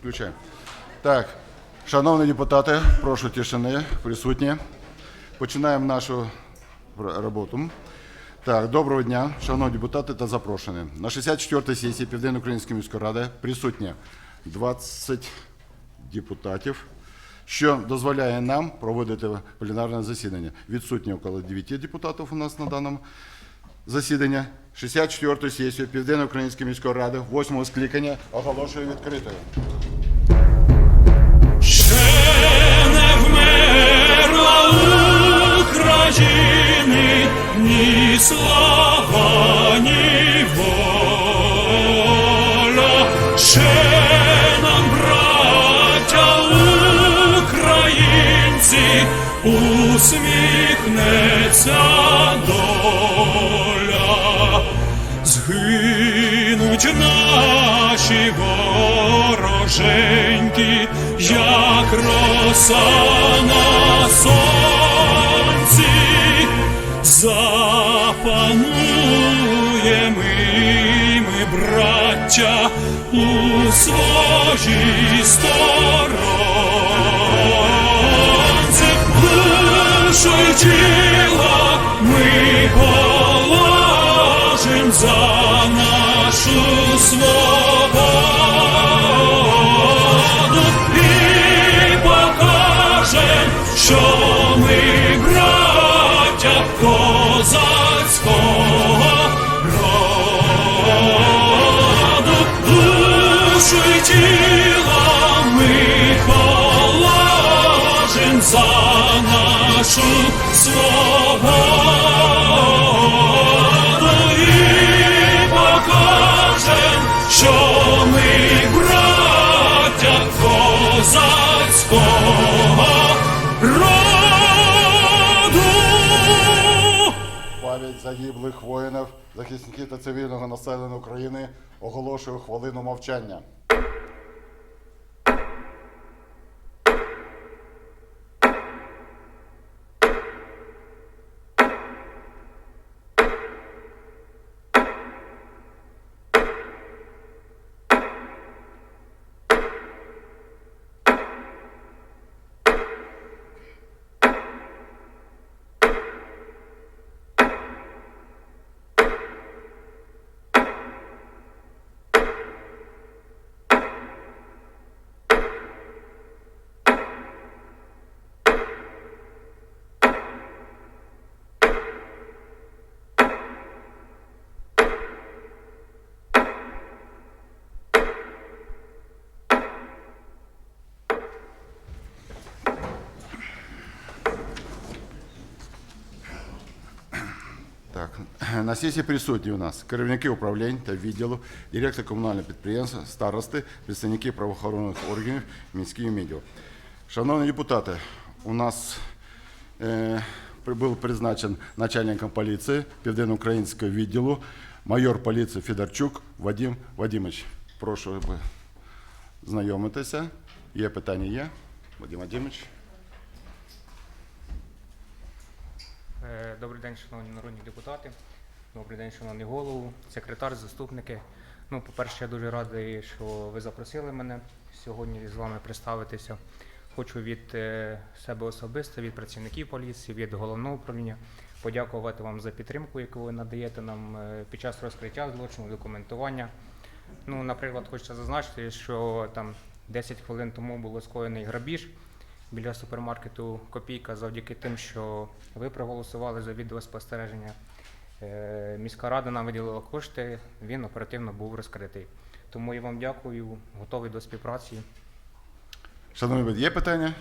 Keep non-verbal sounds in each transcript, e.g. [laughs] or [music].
включаємо. Так, шановні депутати, прошу тишини, присутні. Починаємо нашу роботу. Так, доброго дня, шановні депутати та запрошені. На 64-й сесії Південно-Української міської ради присутні 20 депутатів, що дозволяє нам проводити пленарне засідання. Відсутні около 9 депутатів у нас на даному засідання. 64-ю сесію Південно-Української міської ради, 8 скликання, оголошую відкритою. Ще не вмерла України ні слава, ні воля. Ще нам, браття українці, усміхнеться Згинуть наші вороженьки, як роса на сонці, запануємо ми, браття, у своїй сторонці, свободу і покажем, що ми браття козацького роду, душу й тіло ми положим за нашу свободу Пам'ять загиблих воїнів, захисників та цивільного населення України оголошую хвилину мовчання. Так, [clears throat] на сесії присутні у нас керівники управлінь та відділу, директор комунального підприємства, старости, представники правоохоронних органів, міських медіа. Шановні депутати, у нас е, був призначен начальником поліції Південно-Українського відділу майор поліції Федорчук Вадим Вадимович. Прошу знайомитися. Є питання є? Вадим Вадимович. Е, Добрий день, шановні народні депутати. Добрий день, шановний голову, секретар, заступники. Ну, по-перше, я дуже радий, що ви запросили мене сьогодні з вами представитися. Хочу від е, себе особисто, від працівників поліції, від головного управління подякувати вам за підтримку, яку ви надаєте нам е, під час розкриття злочину, документування. Ну, наприклад, хочеться зазначити, що там 10 хвилин тому було скоєний грабіж біля супермаркету Копійка завдяки тим, що ви проголосували за відеоспостереження. Е, Міська рада нам виділила кошти, він оперативно був розкритий. Тому я вам дякую, готовий до співпраці. Шановні, є питання?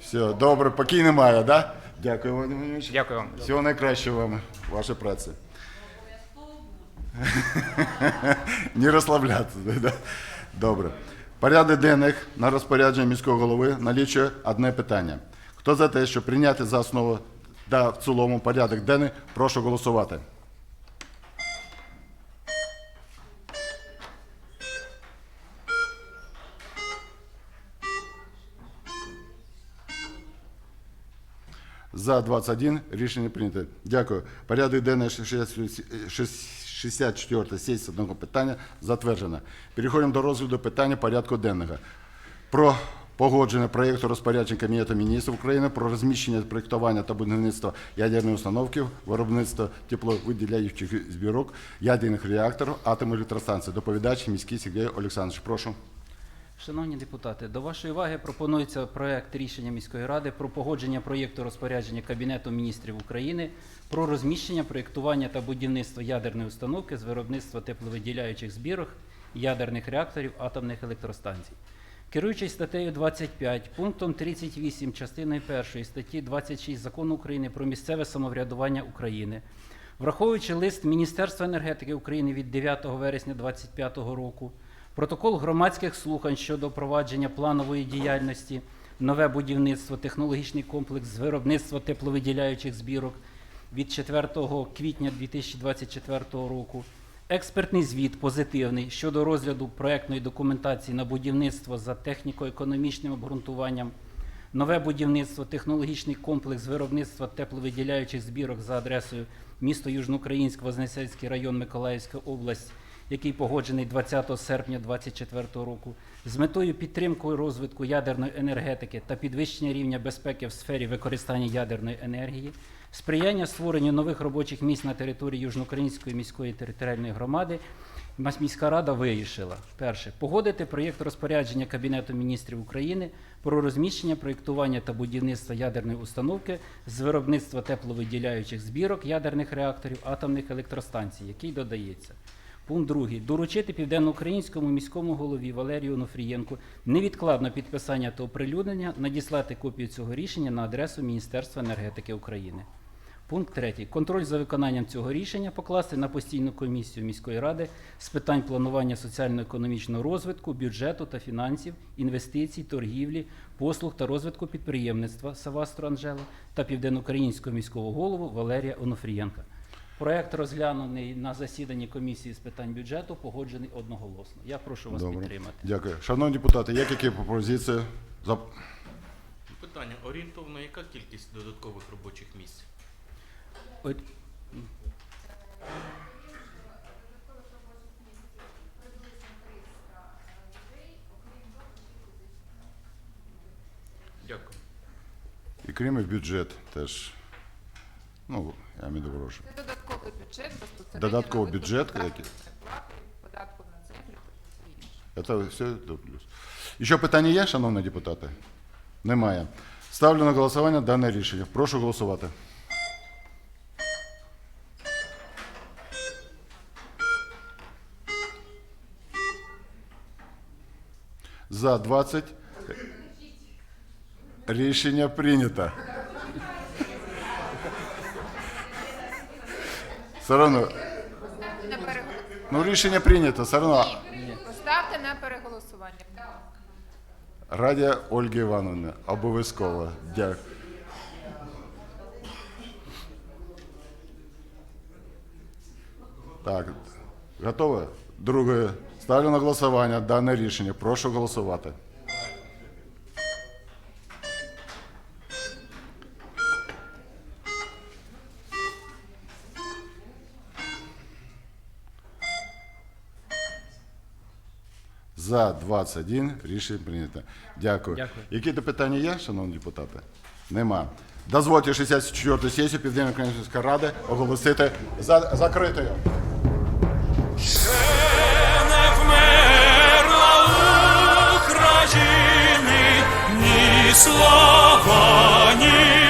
Все, добре, поки немає, да? Дякую, Вадим Вадимович. Дякую вам. Всього найкращого вам, вашій праці. [laughs] Не розслаблятися. Да? Добре. Порядок денних на розпорядження міського голови налічує одне питання. Хто за те, щоб прийняти за основу та в цілому порядок денний, прошу голосувати. За 21 рішення прийнято. Дякую. Порядок денний 64 сесія одного питання затверджена. Переходимо до розгляду питання порядку денного. Про погодження проєкту розпорядження Кабінету міністрів України про розміщення проєктування та будівництва ядерної установки, виробництва тепловиділяючих збірок, ядерних реакторів, атомних електростанцій. Доповідач міський Сергій Олександрович. Прошу. Шановні депутати, до вашої уваги пропонується проект рішення міської ради про погодження проєкту розпорядження Кабінету міністрів України про розміщення, проєктування та будівництво ядерної установки з виробництва тепловиділяючих збірок, ядерних реакторів атомних електростанцій. Керуючись статтею 25, пунктом 38 частиною 1 статті 26 Закону України про місцеве самоврядування України, враховуючи лист Міністерства енергетики України від 9 вересня 2025 року, Протокол громадських слухань щодо провадження планової діяльності, нове будівництво, технологічний комплекс з виробництва тепловиділяючих збірок від 4 квітня 2024 року. Експертний звіт позитивний щодо розгляду проектної документації на будівництво за техніко-економічним обґрунтуванням, нове будівництво, технологічний комплекс виробництва тепловиділяючих збірок за адресою місто Южноукраїнськ, Вознесенський район, Миколаївська область який погоджений 20 серпня 2024 року, з метою підтримки розвитку ядерної енергетики та підвищення рівня безпеки в сфері використання ядерної енергії, сприяння створенню нових робочих місць на території Южноукраїнської міської територіальної громади. Міська рада вирішила перше погодити проєкт розпорядження Кабінету міністрів України про розміщення, проєктування та будівництво ядерної установки з виробництва тепловиділяючих збірок ядерних реакторів атомних електростанцій, який додається. Пункт другий. Доручити південноукраїнському міському голові Валерію Онофрієнку невідкладно підписання та оприлюднення, надіслати копію цього рішення на адресу Міністерства енергетики України. Пункт третій. Контроль за виконанням цього рішення покласти на постійну комісію міської ради з питань планування соціально-економічного розвитку, бюджету та фінансів, інвестицій, торгівлі, послуг та розвитку підприємництва Савастру Анжела та південноукраїнського міського голову Валерія Онофрієнка. Проект розглянений на засіданні комісії з питань бюджету, погоджений одноголосно. Я прошу вас Добре. підтримати. Дякую. Шановні депутати, є які пропозиції? За- Питання орієнтовно, яка кількість додаткових робочих місць? От, Дякую. І крім і бюджет теж. Ну, я. Це додатковий бюджет безпосередньо. Додатковий на виплату бюджет, заробітної який- плати, податку на землю та все інше. Це все до плюс. Ще питання є, шановні депутати? Немає. Ставлю на голосування дане рішення. Прошу голосувати. За 20. Рішення прийнято. Все одно. На переголосування. Ну, рішення прийнято, все одно. Поставте на переголосування. Радія Ольги Івановни. Обов'язково. Дякую. Так, готове? Друге. Ставлю на голосування дане рішення. Прошу голосувати. За 21 рішення прийнято. Дякую. Дякую. Які то питання є, шановні депутати? Нема. Дозвольте 64-ю сесію Південно-Української ради оголосити за, закритою. не вмерла України ні слава, ні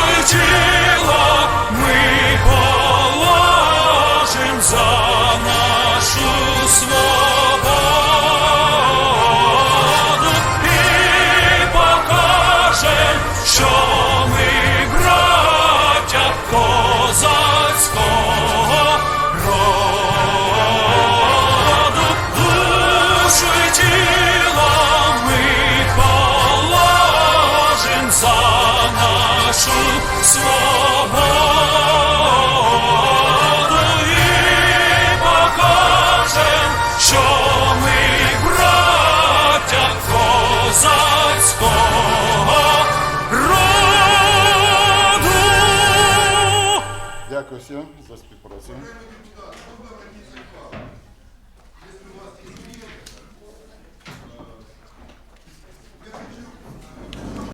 й тіло ми Дякую всім за співпрацю.